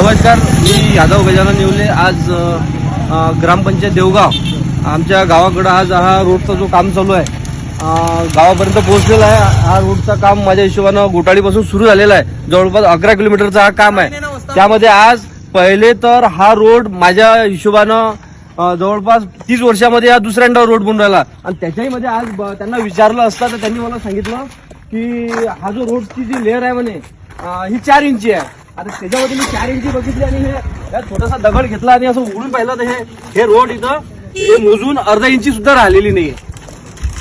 नमस्कार मी यादव गजानन नेवले. आज ग्रामपंचायत देवगाव आमच्या गावाकडं आज हा रोडचा जो काम चालू आहे गावापर्यंत पोहोचलेला आहे. हा रोडचा काम माझ्या हिशोबानं घोटाळीपासून सुरू झालेला आहे. जवळपास अकरा किलोमीटरचा हा काम आहे. त्यामध्ये आज पहिले तर हा रोड माझ्या हिशोबानं जवळपास तीस वर्षामध्ये हा दुसऱ्यांदा रोड बनून राहिला. आणि त्याच्याही मध्ये आज त्यांना विचारलं असता तर त्यांनी मला सांगितलं की हा जो रोडची जी लेअर आहे म्हणे ही चार इंची आहे. आता त्याच्यामध्ये मी चार इंची बघितली आणि हे छोटासा दगड घेतला आणि असं उघडून पाहिलं तर हे हे रोड इथं हे मोजून अर्धा इंची सुद्धा राहिलेली नाहीये.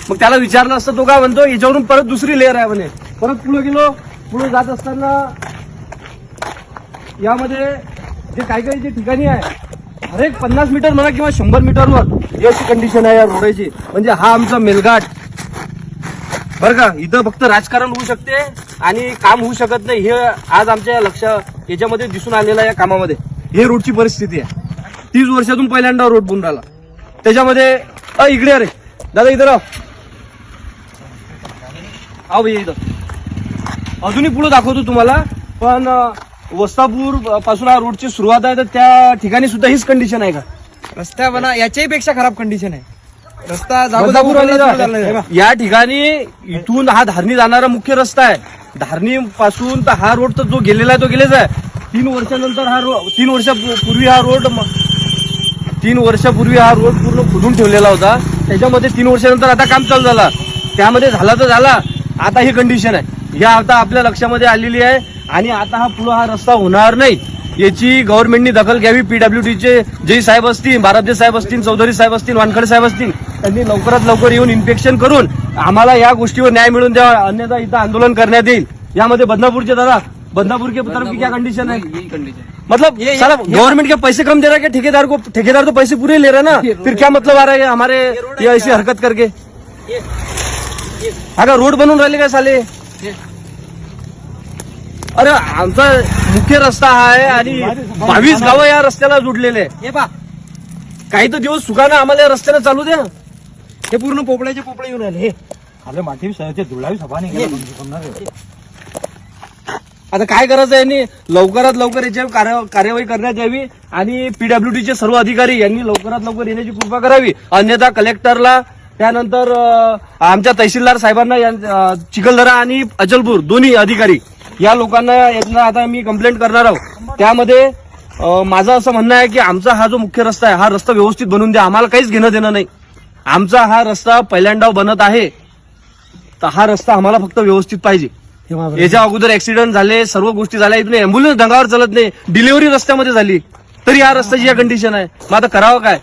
मग त्याला विचारलं असतं तो काय म्हणतो याच्यावरून परत दुसरी लेअर आहे म्हणे. परत पुढे गेलो पुढे जात असताना यामध्ये जे काही काही जे ठिकाणी आहे अरे पन्नास मीटर म्हणा किंवा शंभर मीटरवर ही अशी कंडिशन आहे या रोडाची. म्हणजे हा आमचा मेलघाट. बरं का इथं फक्त राजकारण होऊ शकते. आणि काम होऊ शकत नाही हे आज आमच्या लक्ष याच्यामध्ये दिसून आलेलं या कामामध्ये. हे रोडची परिस्थिती आहे. तीस वर्षातून पहिल्यांदा रोड बनून राहिला. त्याच्यामध्ये अ इकडे अरे. दादा इथं राह भैया इथं. अजूनही पुढे दाखवतो तुम्हाला. पण वस्तापूरपासून हा रोडची सुरुवात आहे तर त्या ठिकाणी सुद्धा हीच कंडिशन आहे का? रस्त्या बना याच्याही पेक्षा खराब कंडिशन आहे. रस्ता या ठिकाणी इथून हा धारणी जाणारा मुख्य रस्ता आहे. धारणी पासून तर हा रोड तर जो गेलेला आहे तो गेलेच आहे. तीन वर्षानंतर हा रोड तीन वर्षापूर्वी हा रोड तीन वर्षापूर्वी हा रोड पूर्ण खोदून ठेवलेला होता. त्याच्यामध्ये तीन वर्षानंतर आता काम चालू झाला. त्यामध्ये झाला तर झाला. आता ही कंडिशन आहे. या आता आपल्या लक्षामध्ये आलेली आहे. आणि आता हा पुढं हा रस्ता होणार नाही. याची गव्हर्नमेंटनी दखल घ्यावी. पीडब्ल्यूडीचे जय साहेब असतील बाराबदे साहेब असतील चौधरी साहेब असतील वानखडे साहेब असतील त्यांनी लवकरात लवकर येऊन इन्फेक्शन करून आम्हाला या गोष्टीवर न्याय मिळून द्यावा अन्यथा इथं आंदोलन करण्यात येईल. यामध्ये बदनापूरचे दादा बदनापूर के तरफ की क्या कंडीशन है मतलब ये- गवर्नमेंट के पैसे कम दे रहा है ठेकेदार को ठेकेदार तो पैसे पूरे ले रहा है ना? फिर क्या मतलब आ रहा है हमारे ये ऐसी हरकत करके? अगर रोड बनवून राहिले काय साले? अरे आमचा मुख्य रस्ता हा आहे आणि बावीस गावं या रस्त्याला जुडलेले काही तर दिवस सुखानं आम्हाला या रस्त्याने चालू द्या. हे पूर्ण पोपळ्याचे पोपळे येऊन राहिले आपल्या माठी शहराच्या धुळावी सभा नाही. आता काय करायचं आहे यांनी? लवकरात लवकर याच्यावर कार्य- कार्यवाही करण्यात यावी आणि पीडब्ल्यूडीचे सर्व अधिकारी यांनी लवकरात लवकर येण्याची कृपा करावी. अन्यथा कलेक्टरला त्यानंतर अं, आमच्या तहसीलदार साहेबांना यां- अं, चिखलदरा आणि अचलपूर दोन्ही अधिकारी या लोकांना यांना आता मी कंप्लेंट करणार आहोत. त्यामध्ये अं, माझं असं म्हणणं आहे की आमचा हा जो मुख्य रस्ता आहे हा रस्ता व्यवस्थित बनवून द्या. आम्हाला काहीच घेणं देणं नाही. आमचा हा रस्ता पहिल्यांदा बनत आहे. तर हा रस्ता आम्हाला फक्त व्यवस्थित पाहिजे. याच्या अगोदर ऍक्सिडेंट झाले सर्व गोष्टी झाल्या इथून अँब्युलन्स ढंगावर चालत नाही डिलिव्हरी रस्त्यामध्ये झाली. तरी या रस्त्याची या कंडिशन आहे. मग आता करावं काय?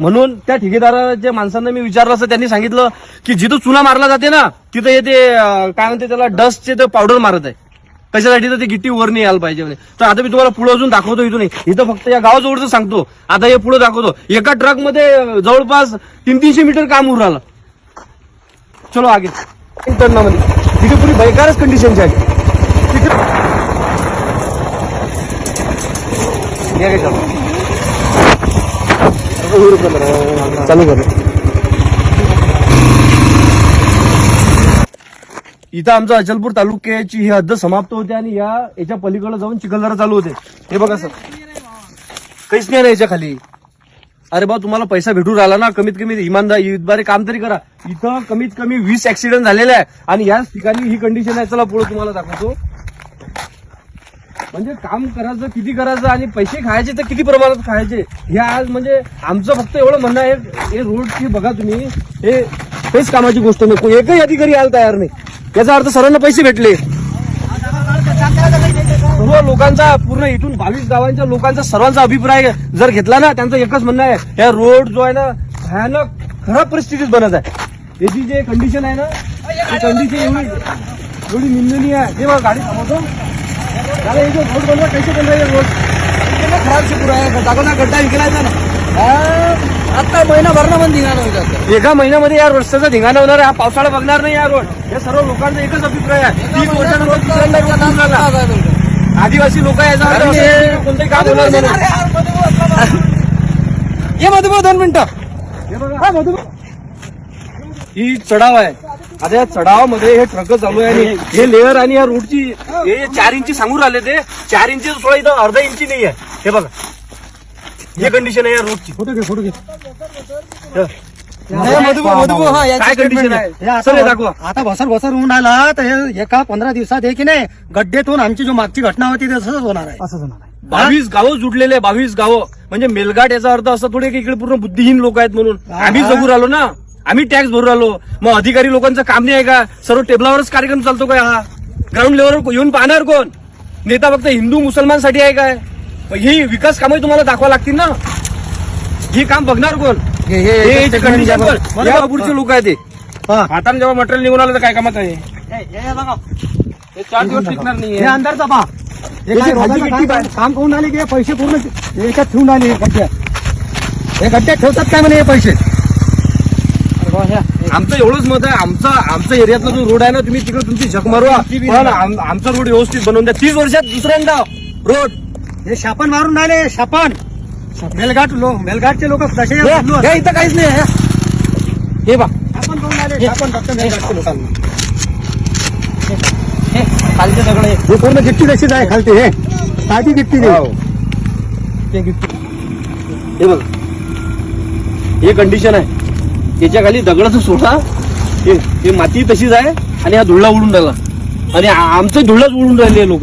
म्हणून त्या ठेकेदाराच्या माणसांना मी विचारलं असतं त्यांनी सांगितलं की जिथं चुना मारला जाते ना तिथं येते अं, काय म्हणते त्याला डस्टचे ते पावडर मारत आहे. कशासाठी? तर ते गिट्टी वर नाही यायला पाहिजे तर आता मी तुम्हाला पुढे अजून दाखवतो इथून. इथं फक्त या गावाजवळचं सांगतो. आता हे पुढे दाखवतो. एका ट्रकमध्ये जवळपास तीन तीनशे मीटर काम उर राहिलं चलो आगे। टर्नामध्ये तिथे पुरी बेकारच कंडिशनची आहे. तिथे या काय चालू. चालू कर. इथं आमचं अचलपूर तालुक्याची ही हद्द समाप्त होते आणि या याच्या पलीकडे जाऊन चिखलदरा चालू होते. हे बघा सर. काहीच नाही ना याच्या खाली. अरे बा तुम्हाला पैसा भेटून राहिला ना कमीत कमी इमानदार इतबारे काम तरी करा. इथं कमीत कमी वीस ऍक्सिडेंट झालेला आहे. आणि याच ठिकाणी ही कंडिशन आहे. चला पुढे तुम्हाला दाखवतो. म्हणजे काम करायचं किती करायचं आणि पैसे खायचे तर किती प्रमाणात खायचे? हे आज म्हणजे आमचं फक्त एवढं म्हणणं आहे हे रोडची बघा तुम्ही. हे तेच कामाची गोष्ट नको. एकही अधिकारी यायला तयार नाही. याचा अर्थ सर्वांना पैसे भेटले. सर्व लोकांचा पूर्ण इथून बावीस गावांच्या लोकांचा सर्वांचा अभिप्राय जर घेतला ना त्यांचं एकच म्हणणं आहे या रोड जो आहे ना भयानक खराब परिस्थितीत बनत आहे. याची जे कंडिशन आहे ना ती कंडिशन एवढी एवढी निंदनीय आहे. ते गाडी थांबवतो. ये जो रोड बन रहा है कैसे बन रहा है ये रोड? खराब से पूरा है जागोना गड्डा निघालायचा ना. हा, आता महिना भरणं पण निघालं होतं. एका महिन्यामध्ये या रस्त्याचा धिंगाणा होणार आहे. हा पावसाळा बघणार नाही या रोड. हे सर्व लोकांचा एकच अभिप्राय आहे. तीन आदिवासी लोक कोणतंही काम होणार ये मधुभाऊ दोन मिनिटं. हे चढाव आहे. आता या चढावामध्ये हे ट्रक चालू आहे आणि हे लेअर आणि या रोडची हे चार इंची सांगून राहिले ते चार इंची सोळा इथं अर्धा इंची नाही आहे. हे बघा. हे कंडिशन आहे या रोडची फोटो घे फोटो घे. हे हा काय कंडिशन आहे? हे दाखवा. आता भसर भसर होऊन आला तर हे एका पंधरा दिवसात हे की नाही गड्डेतून आमची जो मागची घटना होती ते तसंच होणार आहे. असंच होणार आहे. बावीस गावं जुटलेले बावीस गावं. म्हणजे मेलघाट याचा अर्थ असं थोडे की इकडे पूर्ण बुद्धिहीन लोक आहेत म्हणून. आम्ही जगू राहिलो ना. आम्ही टॅक्स भरू राहिलो. मग अधिकारी लोकांचं काम नाही आहे का? सर्व टेबलावरच कार्यक्रम चालतो काय हा? ग्राउंड लेवलवर येऊन पाहणार कोण? नेता फक्त हिंदू मुसलमानसाठी आहे काय? ही विकास कामं तुम्हाला दाखवा लागतील ना. ही काम बघणार कोण? हे- हे- हे हे पुढचे लोक आहेत ते. हा. हाताने जेव्हा मटेरियल निघून आलं तर काय कामात आहे? हे चार दिवस टिकणार हे नाही हे काम- करून आले की पैसे पूर्ण याच्यात ठेवून आले हे गड्ड्यात हे गड्ड्यात ठेवतात काय म्हणे हे पैसे? आमचं एवढंच मत आहे. आमचा आमचा एरियातला जो रोड आहे ना तुम्ही तिकडे तुमची झक मारवा आमचा रोड व्यवस्थित बनवून द्या. तीस वर्षात दुसऱ्यांदा. रोड. हे शापन मारून आले शापन. मेलघाट लोक मेलघाटचे लोक तसे हे- इथं काहीच नाही आहे. हे. बा आले शापन फक्त मेलघाटचे लोकांना. हे खालचे दगड आहे. हे पूर्ण गिट्टी तशीच आहे खालती हे. साधी गिट्टी हो. ते गिफ्ट. हे बघ. हे कंडिशन आहे. त्याच्याखाली दगडाचं सोडा. हे हे माती तशीच आहे आणि हा धुळा उडून राहिला. आणि आ- आमचं धुळाच उडून राहिले लोक.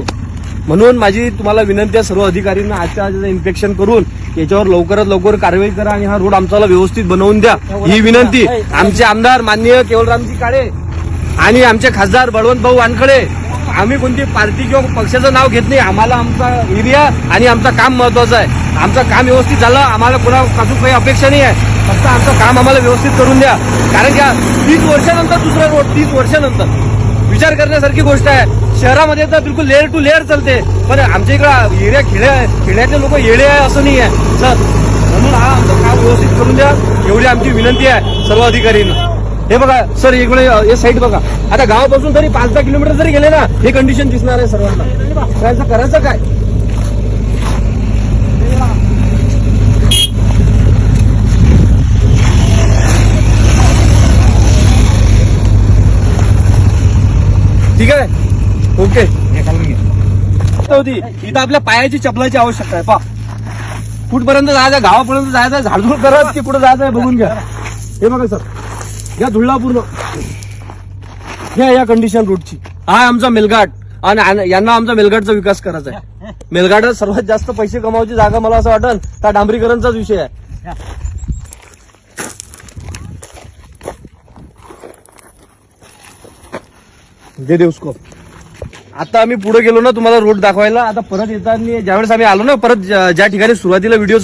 म्हणून माझी तुम्हाला विनंती आहे सर्व अधिकाऱ्यांना आजच्या आज इन्स्पेक्शन करून याच्यावर लवकरात लवकर कारवाई करा आणि हा रोड आमच्याला व्यवस्थित बनवून द्या. ही विनंती आमचे आमदार माननीय केवलरामजी काळे आणि आमचे खासदार बळवंत भाऊ वानखडे. आम्ही कोणती पार्टी किंवा पक्षाचं नाव घेत नाही. आम्हाला आमचा एरिया आणि आमचं काम महत्वाचं आहे. आमचं काम व्यवस्थित झालं. आम्हाला कोणापासून काही अपेक्षा नाही आहे. फक्त आमचं काम आम्हाला व्यवस्थित करून द्या. कारण की तीस वर्षानंतर दुसरा रोड तीस वर्षानंतर. विचार करण्यासारखी गोष्ट आहे. शहरामध्ये तर बिलकुल लेअर टू लेअर चालते. पण आमच्या इकडं एरिया खेड्या खेड्यातले लोक येडे आहे असं नाही आहे सर म्हणून हा आमचं काम व्यवस्थित करून द्या. एवढी आमची विनंती आहे सर्व अधिकारींना. हे बघा सर इकडे हे साईड बघा. आता गावापासून तरी पाच दहा किलोमीटर जरी गेले ना हे कंडिशन दिसणार आहे सर्वांना. करायचं करायचं काय? ठीक आहे? ओके होती इथं आपल्या पायाची चपलाची आवश्यकता आहे पा कुठपर्यंत जायचं गावापर्यंत जायचं झाडझुड करत की कुठं जायचं बघून घ्या. हे बघा सर या धुळला पूर्ण घ्या या कंडिशन रोडची हा आमचा मेलघाट आणि यांना आमचा मेलघाटचा विकास करायचा आहे. मेलघाटात सर्वात जास्त पैसे कमावची जागा मला असं वाटतं त्या डांबरीकरणचाच विषय आहे. दे दे उसको आता आम्ही पुढे गेलो ना तुम्हाला रोड दाखवायला. आता परत येताना ज्यावेळेस आम्ही आलो ना परत ज्या ज्या ठिकाणी सुरुवातीला व्हिडिओ